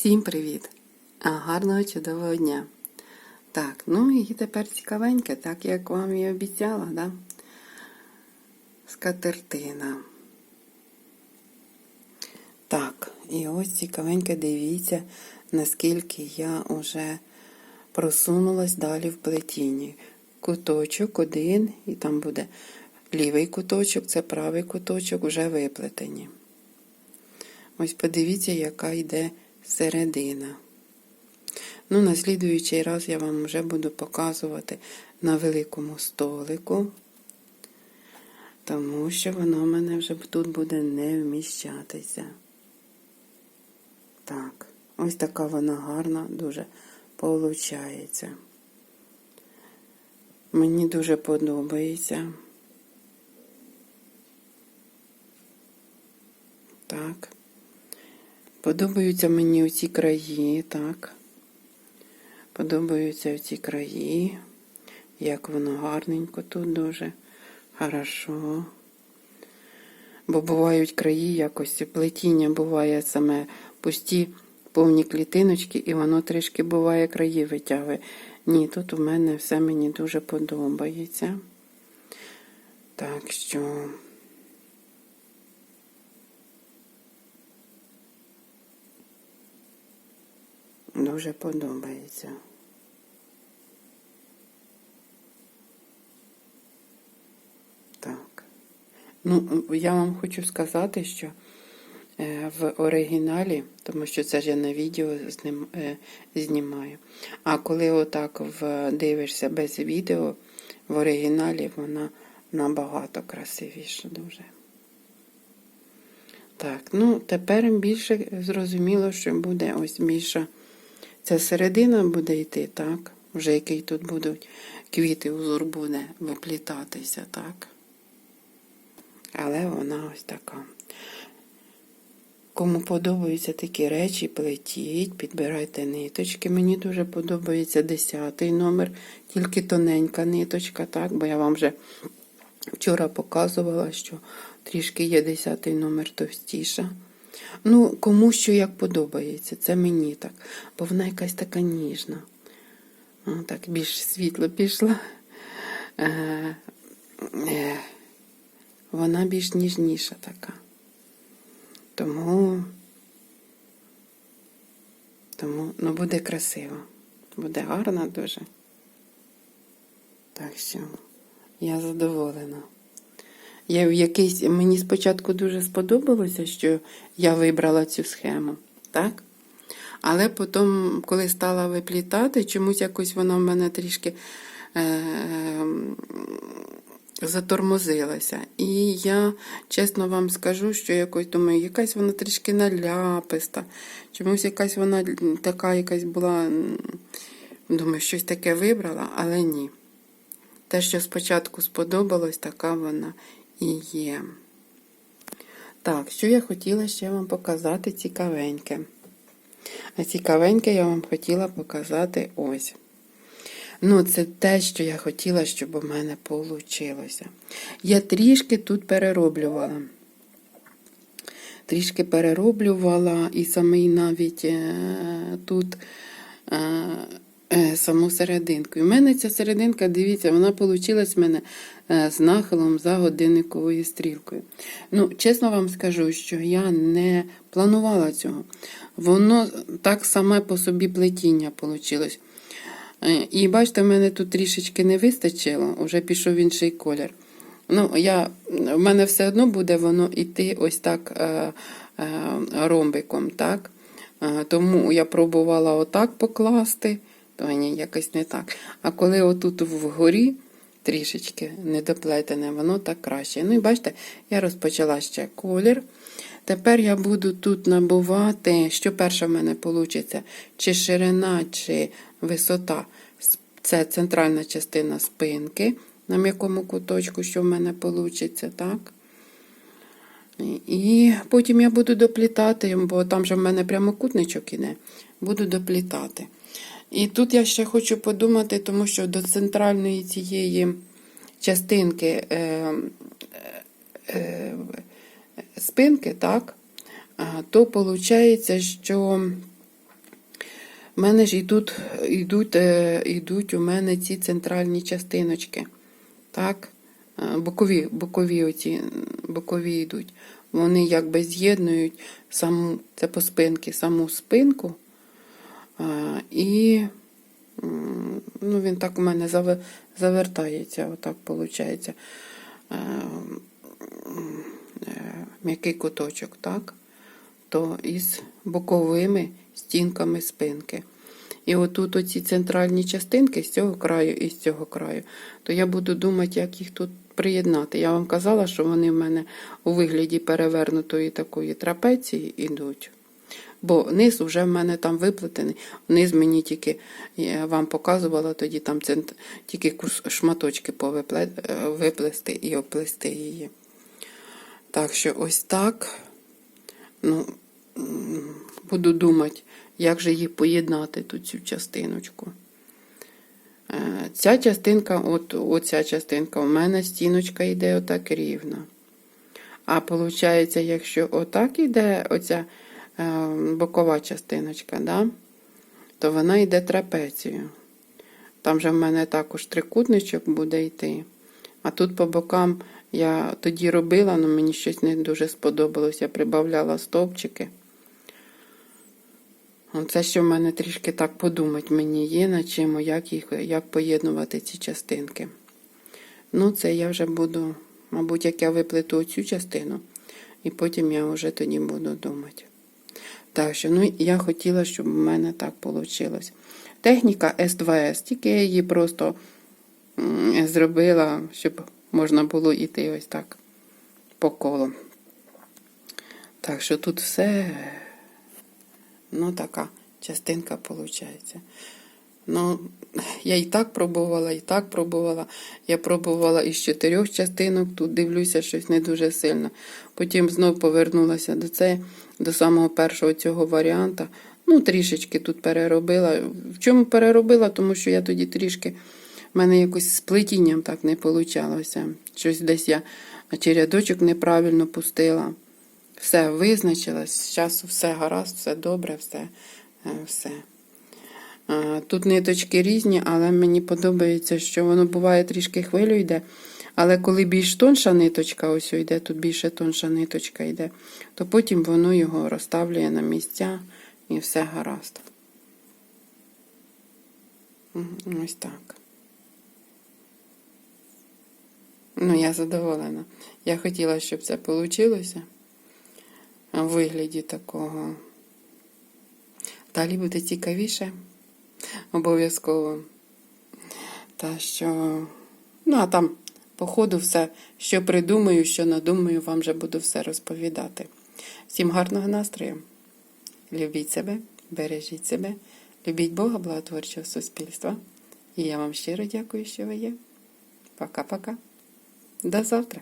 Всім привіт! Гарного чудового дня! Так, ну і тепер цікавеньке, так як вам і обіцяла, да? Скатертина. Так, і ось цікавеньке, дивіться, наскільки я вже просунулась далі в плетінні. Куточок один, і там буде лівий куточок, це правий куточок, вже виплетені. Ось подивіться, яка йде середина. Ну, на слідуючий раз я вам вже буду показувати на великому столику, тому що воно в мене вже тут буде не вміщатися. Так, ось така вона гарна, дуже получається. Мені дуже подобається. Так. Подобаються мені оці краї, так. Подобаються оці краї, як воно гарненько тут дуже хорошо. Бо бувають краї якось плетіння буває саме пусті повні клітиночки, і воно трішки буває краї витягує. Ні, тут у мене все мені дуже подобається. Так що. Дуже подобається. Так. Ну, я вам хочу сказати, що е, в оригіналі, тому що це ж я на відео е, знімаю. А коли отак дивишся без відео, в оригіналі вона набагато красивіша дуже. Так, ну тепер більше зрозуміло, що буде ось більша. Ця середина буде йти, так? Вже який тут будуть квіти, узор буде виплітатися, так? Але вона ось така. Кому подобаються такі речі, плетіть, підбирайте ниточки. Мені дуже подобається 10 номер, тільки тоненька ниточка, так? Бо я вам вже вчора показувала, що трішки є 10 номер товстіша. Ну, кому що як подобається, це мені так. Бо вона якась така ніжна. О, так більш світло пішла. Е, е, вона більш ніжніша така. Тому, тому ну, буде красиво. Буде гарна дуже. Так що я задоволена. Я в якийсь, Мені спочатку дуже сподобалося, що я вибрала цю схему, так? Але потім, коли стала виплітати, чомусь якось вона в мене трішки е, затормозилася. І я чесно вам скажу, що якось думаю, якась вона трішки наляписта, чомусь якась вона така якась була, думаю, щось таке вибрала, але ні. Те, що спочатку сподобалось, така вона є. Так, що я хотіла ще вам показати цікавеньке. А цікавеньке я вам хотіла показати ось. Ну, це те, що я хотіла, щоб у мене вийшло. Я трішки тут перероблювала. Трішки перероблювала і самий навіть е, тут. Е, саму серединку. І в мене ця серединка, дивіться, вона вийшла в мене е, з нахилом за годинниковою стрілкою. Ну, Чесно вам скажу, що я не планувала цього. Воно так саме по собі плетіння вийшло. Е, і бачите, в мене тут трішечки не вистачило, вже пішов інший колір. Ну, я, В мене все одно буде воно йти ось так е, е, ромбиком. так? Е, тому я пробувала отак покласти мені якось не так. А коли отут вгорі трішечки недоплетене, воно так краще. Ну і бачите, я розпочала ще колір. Тепер я буду тут набувати, що перше в мене вийде, чи ширина, чи висота. Це центральна частина спинки, на м'якому куточку, що в мене вийде, так? І потім я буду доплітати, бо там же в мене прямокутничок іде, буду доплітати. І тут я ще хочу подумати, тому що до центральної цієї частинки е, е, спинки, так, то виходить, що в мене ж йдуть, йдуть, е, йдуть у мене ці центральні частиночки. Так? Е, Бокові, бокові оці, бокові йдуть. Вони якби з'єднують саму, це по спинки, саму спинку. І ну, він так у мене завертається, отак виходить. М'який куточок, так? То із боковими стінками спинки. І отут оці центральні частинки з цього краю і з цього краю, то я буду думати, як їх тут приєднати. Я вам казала, що вони в мене у вигляді перевернутої такої трапеції йдуть. Бо низ вже в мене там виплетений. Низ мені тільки я вам показувала тоді там цент, тільки кус, шматочки е, виплести і оплести її. Так що ось так. Ну, буду думати, як же їх поєднати тут цю частиночку. Е, Ця частинка, от оця частинка, у мене стіночка йде отак рівно. А виходить, якщо отак йде оця бокова частиночка, да, то вона йде трапецією. Там же в мене також трикутничок буде йти. А тут по бокам я тоді робила, але мені щось не дуже сподобалось. Я прибавляла стовпчики. Це що в мене трішки так подумати мені є над чим, як їх, як поєднувати ці частинки. Ну, це я вже буду, мабуть, як я виплету оцю частину, і потім я вже тоді буду думати. Так що, ну, я хотіла, щоб у мене так вийшло. Техніка S2S, тільки я її просто зробила, щоб можна було йти ось так по колу. Так що тут все, ну, така частинка виходить. Ну, я і так пробувала, і так пробувала. Я пробувала із чотирьох частинок, тут дивлюся щось не дуже сильно. Потім знов повернулася до це, до самого першого цього варіанта. Ну, трішечки тут переробила. В чому переробила? Тому що я тоді трішки, в мене якось з плетінням так не вийшло. Щось десь я чи рядочок неправильно пустила. Все визначилось, з часу все гаразд, все добре, все. е, все. Тут ниточки різні, але мені подобається, що воно буває трішки хвилю йде. Але коли більш тонша ниточка, ось йде, тут більше тонша ниточка йде, то потім воно його розставлює на місця і все гаразд. Ось так. Ну, я задоволена. Я хотіла, щоб це вийшло в вигляді такого. Далі буде цікавіше. Обов'язково. Та що. Ну, а там, по ходу, все, що придумаю, що надумаю, вам вже буду все розповідати. Всім гарного настрою. Любіть себе, бережіть себе, любіть Бога, благотворчого суспільства. І я вам щиро дякую, що ви є. Пока-пока. До завтра.